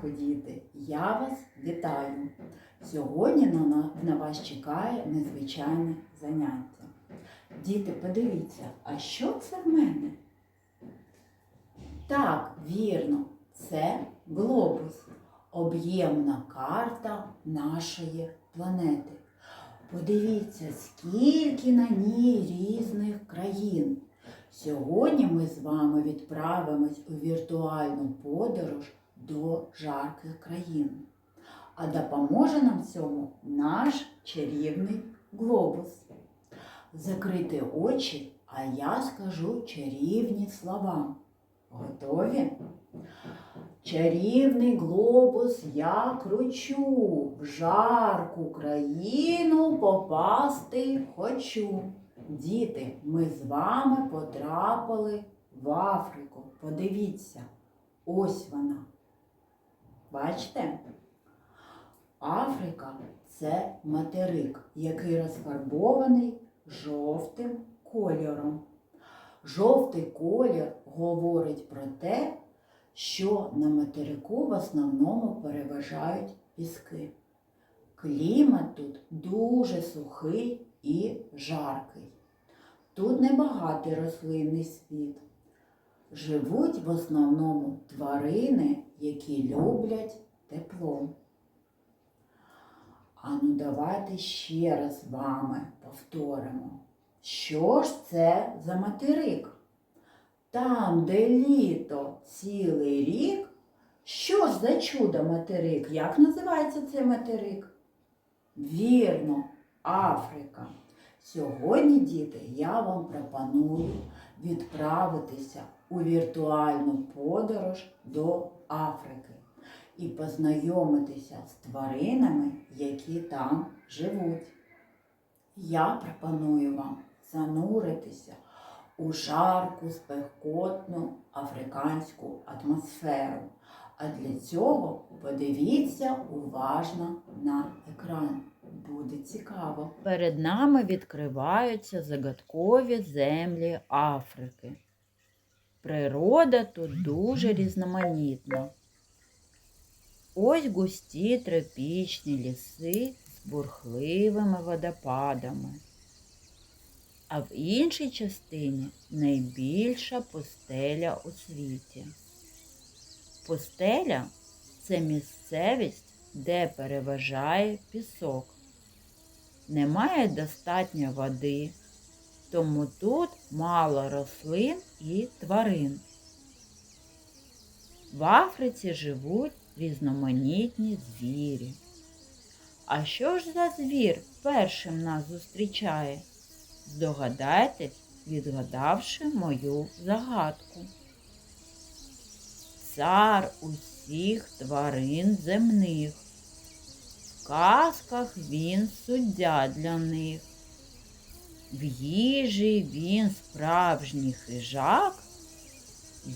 ранку, діти! Я вас вітаю! Сьогодні на, на, вас чекає незвичайне заняття. Діти, подивіться, а що це в мене? Так, вірно, це глобус, об'ємна карта нашої планети. Подивіться, скільки на ній різних країн. Сьогодні ми з вами відправимось у віртуальну подорож до жарких країн. А допоможе нам цьому наш чарівний глобус. Закрити очі, а я скажу чарівні слова. Готові? Чарівний глобус я кручу, в жарку країну попасти хочу. Діти, ми з вами потрапили в Африку. Подивіться, ось вона. Бачите? Африка це материк, який розфарбований жовтим кольором. Жовтий колір говорить про те, що на материку в основному переважають піски. Клімат тут дуже сухий і жаркий. Тут небагатий рослинний світ. Живуть в основному тварини, які люблять тепло. А ну давайте ще раз з вами повторимо. Що ж це за материк? Там, де літо цілий рік, що ж за чудо материк? Як називається цей материк? Вірно, Африка. Сьогодні, діти, я вам пропоную відправитися у віртуальну подорож до Африки і познайомитися з тваринами, які там живуть. Я пропоную вам зануритися у жарку, спекотну африканську атмосферу. А для цього подивіться уважно на екран. Буде цікаво. Перед нами відкриваються загадкові землі Африки. Природа тут дуже різноманітна. Ось густі тропічні ліси з бурхливими водопадами. А в іншій частині найбільша пустеля у світі. Пустеля це місцевість, де переважає пісок. Немає достатньо води, тому тут мало рослин і тварин. В Африці живуть різноманітні звірі. А що ж за звір першим нас зустрічає? Здогадайтесь, відгадавши мою загадку. Цар усіх тварин земних. В казках він суддя для них. В їжі він справжній хижак.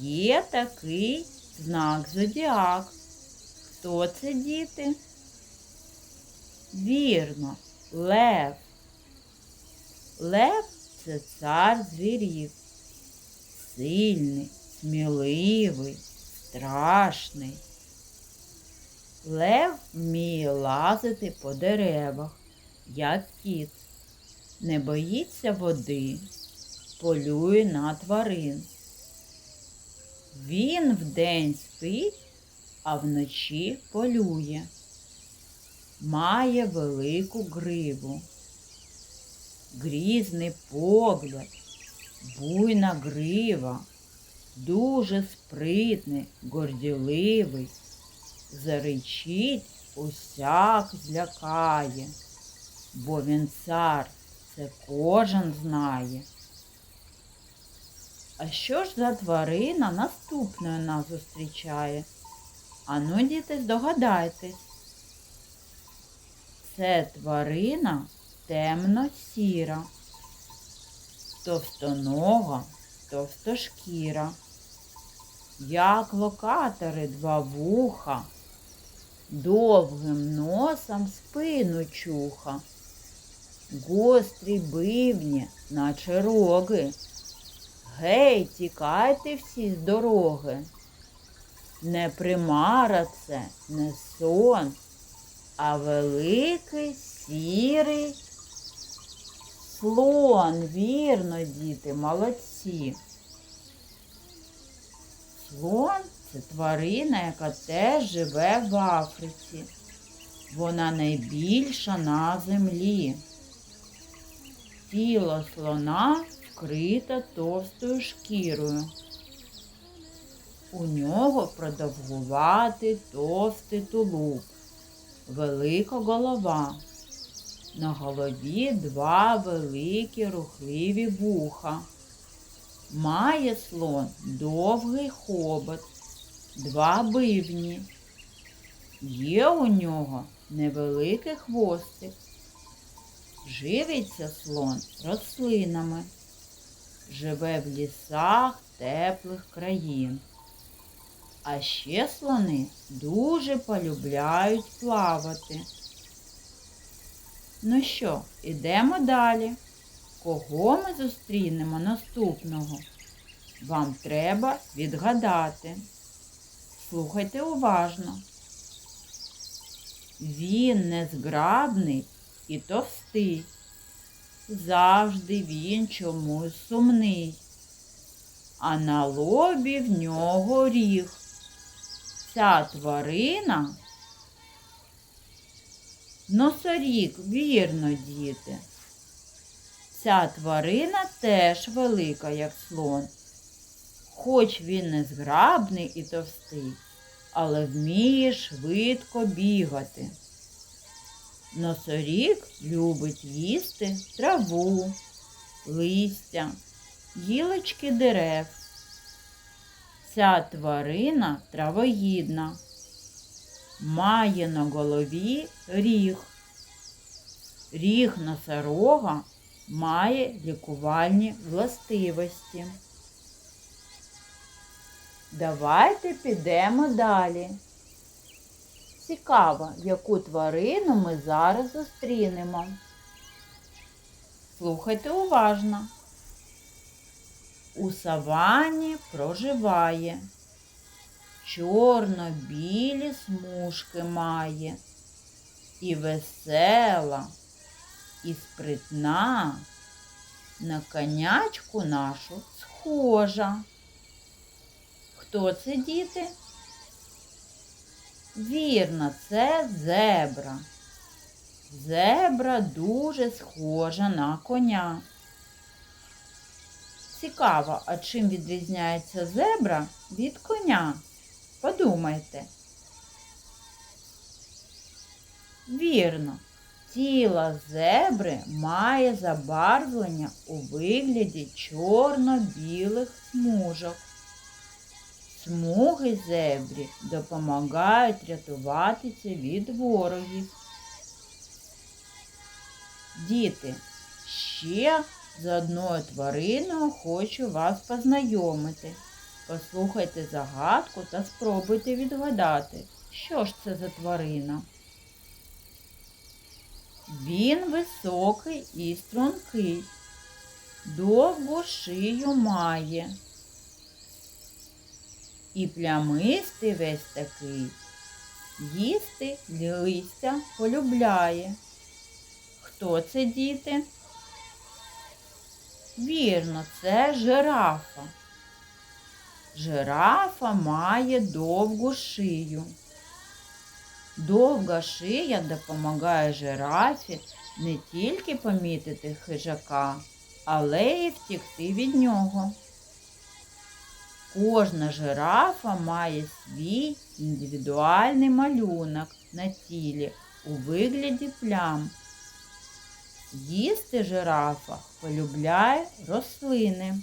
Є такий знак зодіак. Хто це діти? Вірно, лев. Лев це цар звірів. Сильний, сміливий, страшний. Лев вміє лазити по деревах, як кіт. Не боїться води, полює на тварин. Він вдень спить, а вночі полює. Має велику гриву, грізний погляд, буйна грива, дуже спритний, горділивий, заричить, усяк злякає, бо він цар, це кожен знає. А що ж за тварина наступною нас зустрічає? Ану, діти, здогадайтесь. Це тварина темно-сіра, товстонога, товстошкіра, як локатори два вуха, довгим носом спину чуха, гострі бивні, наче роги. Гей, тікайте всі з дороги. Не примара це, не сон, а великий сірий слон. Вірно, діти, молодці. Слон це тварина, яка теж живе в Африці. Вона найбільша на землі. Тіло слона вкрите товстою шкірою. У нього продовгуватий товстий тулуб, велика голова. На голові два великі рухливі вуха. Має слон довгий хобот, два бивні. Є у нього невеликий хвостик. Живиться слон рослинами, живе в лісах теплих країн. А ще слони дуже полюбляють плавати. Ну що, ідемо далі. Кого ми зустрінемо наступного? Вам треба відгадати. Слухайте уважно. Він незграбний і товстий. Завжди він чомусь сумний. А на лобі в нього ріг. Ця тварина носорік, вірно, діти. Ця тварина теж велика, як слон. Хоч він не зграбний і товстий, але вміє швидко бігати. Носорік любить їсти траву, листя, гілочки дерев. Ця тварина травоїдна, має на голові ріг. Ріг носорога має лікувальні властивості. Давайте підемо далі. Цікаво, яку тварину ми зараз зустрінемо. Слухайте уважно. У савані проживає, чорно-білі смужки має, і весела, і спритна, на конячку нашу схожа. Хто це діти? Вірно, це зебра. Зебра дуже схожа на коня. Цікаво, а чим відрізняється зебра від коня? Подумайте. Вірно, тіло зебри має забарвлення у вигляді чорно-білих смужок. Смуги зебрі допомагають рятуватися від ворогів. Діти, ще з одною твариною хочу вас познайомити. Послухайте загадку та спробуйте відгадати, що ж це за тварина. Він високий і стрункий, довгу шию має. І плямистий весь такий, їсти листя полюбляє. Хто це діти? Вірно, це жирафа. Жирафа має довгу шию. Довга шия допомагає жирафі не тільки помітити хижака, але й втікти від нього. Кожна жирафа має свій індивідуальний малюнок на тілі у вигляді плям. Їсти жирафа полюбляє рослини.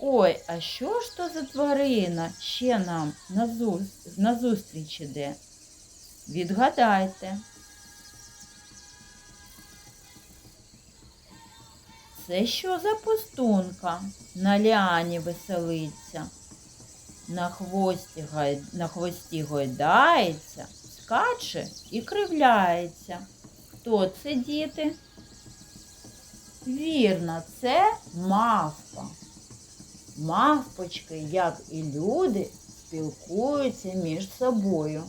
Ой, а що ж то за тварина ще нам назус- назустріч іде? Відгадайте. Це що за пустунка? На ліані веселиться, на хвості, гай... на хвості гойдається, скаче і кривляється. Хто це діти? Вірно, це мавпа. Мавпочки, як і люди, спілкуються між собою.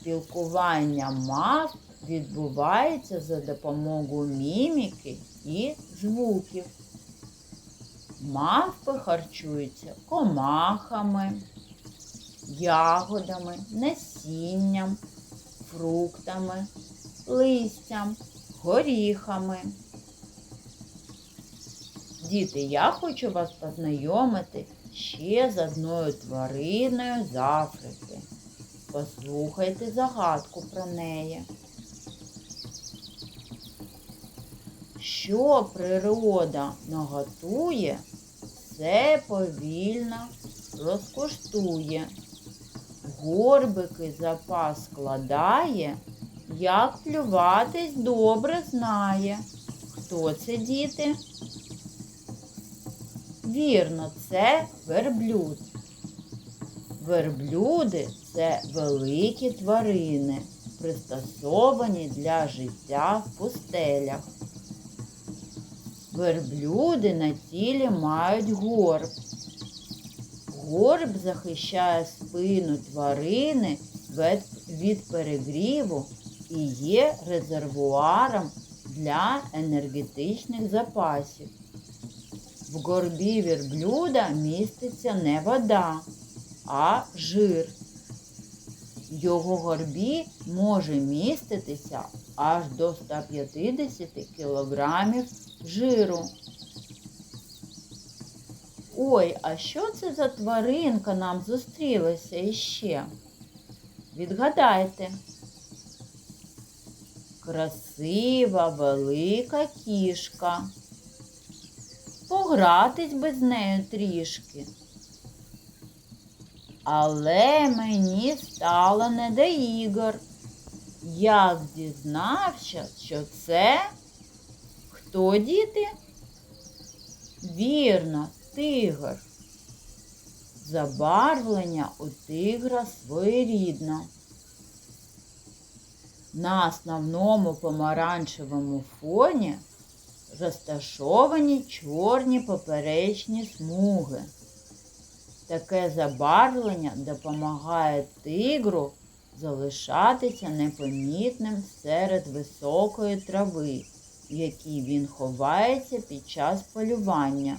Спілкування мавп відбувається за допомогою міміки і звуків. Мавпи харчуються комахами, ягодами, насінням, фруктами, листям, горіхами. Діти, я хочу вас познайомити ще з одною твариною з Африки. Послухайте загадку про неї. Що природа наготує, все повільно розкоштує. Горбики запас складає, як плюватись добре знає. Хто це діти? Вірно, це верблюд. Верблюди це великі тварини, пристосовані для життя в пустелях. Верблюди на тілі мають горб. Горб захищає спину тварини від, перегріву і є резервуаром для енергетичних запасів. В горбі верблюда міститься не вода, а жир. В його горбі може міститися аж до 150 кілограмів жиру. Ой, а що це за тваринка нам зустрілася іще? Відгадайте. Красива велика кішка. Погратись без нею трішки. Але мені стало не до ігор. Як дізнався, що це хто діти? Вірно, тигр. Забарвлення у тигра своєрідно. На основному помаранчевому фоні розташовані чорні поперечні смуги. Таке забарвлення допомагає тигру залишатися непомітним серед високої трави, в якій він ховається під час полювання.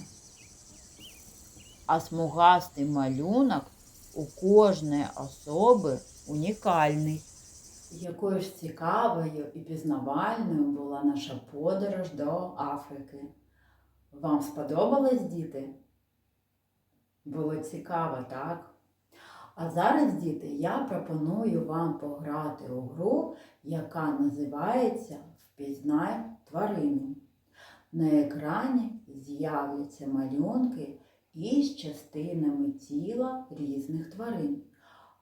А смугастий малюнок у кожної особи унікальний. Якою ж цікавою і пізнавальною була наша подорож до Африки. Вам сподобалось, діти? Було цікаво, так? А зараз, діти, я пропоную вам пограти у гру, яка називається Впізнай тварину. На екрані з'являться малюнки із частинами тіла різних тварин.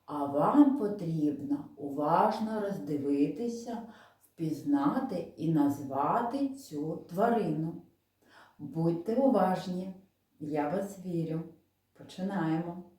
А вам потрібно уважно роздивитися, впізнати і назвати цю тварину. Будьте уважні, я вас вірю. Починаємо.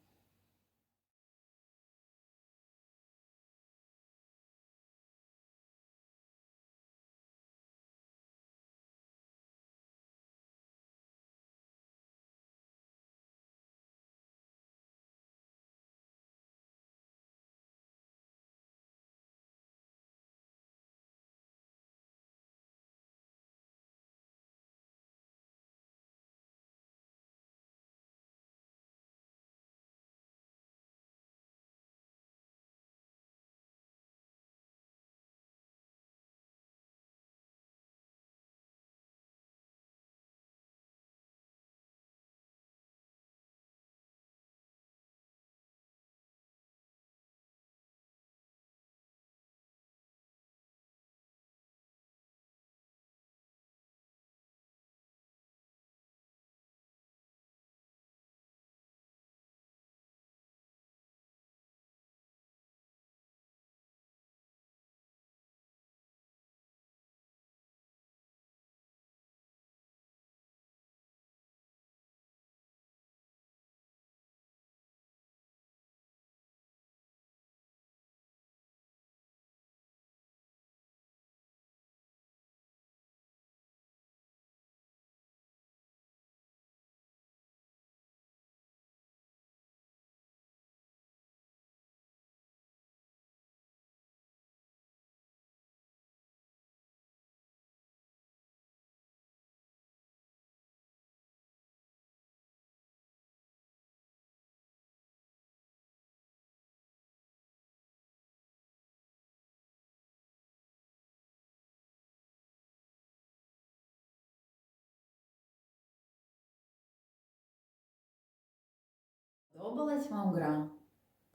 Сподобалась вам гра?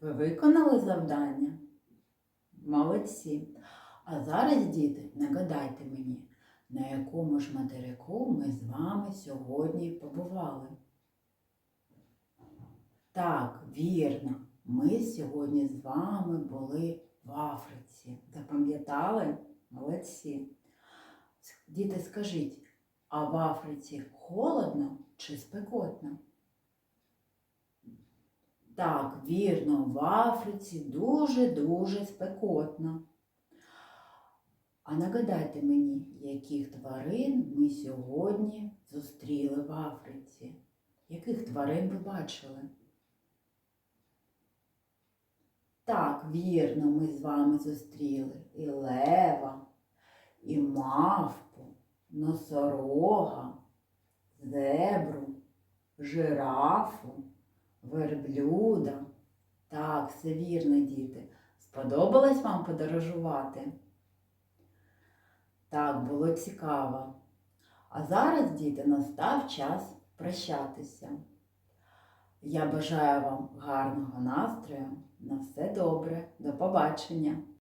Ви виконали завдання? Молодці. А зараз, діти, нагадайте мені, на якому ж материку ми з вами сьогодні побували. Так, вірно, ми сьогодні з вами були в Африці. Запам'ятали? Молодці. Діти, скажіть, а в Африці холодно чи спекотно? Так, вірно, в Африці дуже-дуже спекотно. А нагадайте мені, яких тварин ми сьогодні зустріли в Африці? Яких тварин ви бачили? Так, вірно, ми з вами зустріли і лева, і мавпу, носорога, зебру, жирафу, верблюда. Так, все вірно, діти. Сподобалось вам подорожувати? Так, було цікаво. А зараз, діти, настав час прощатися. Я бажаю вам гарного настрою. На все добре. До побачення!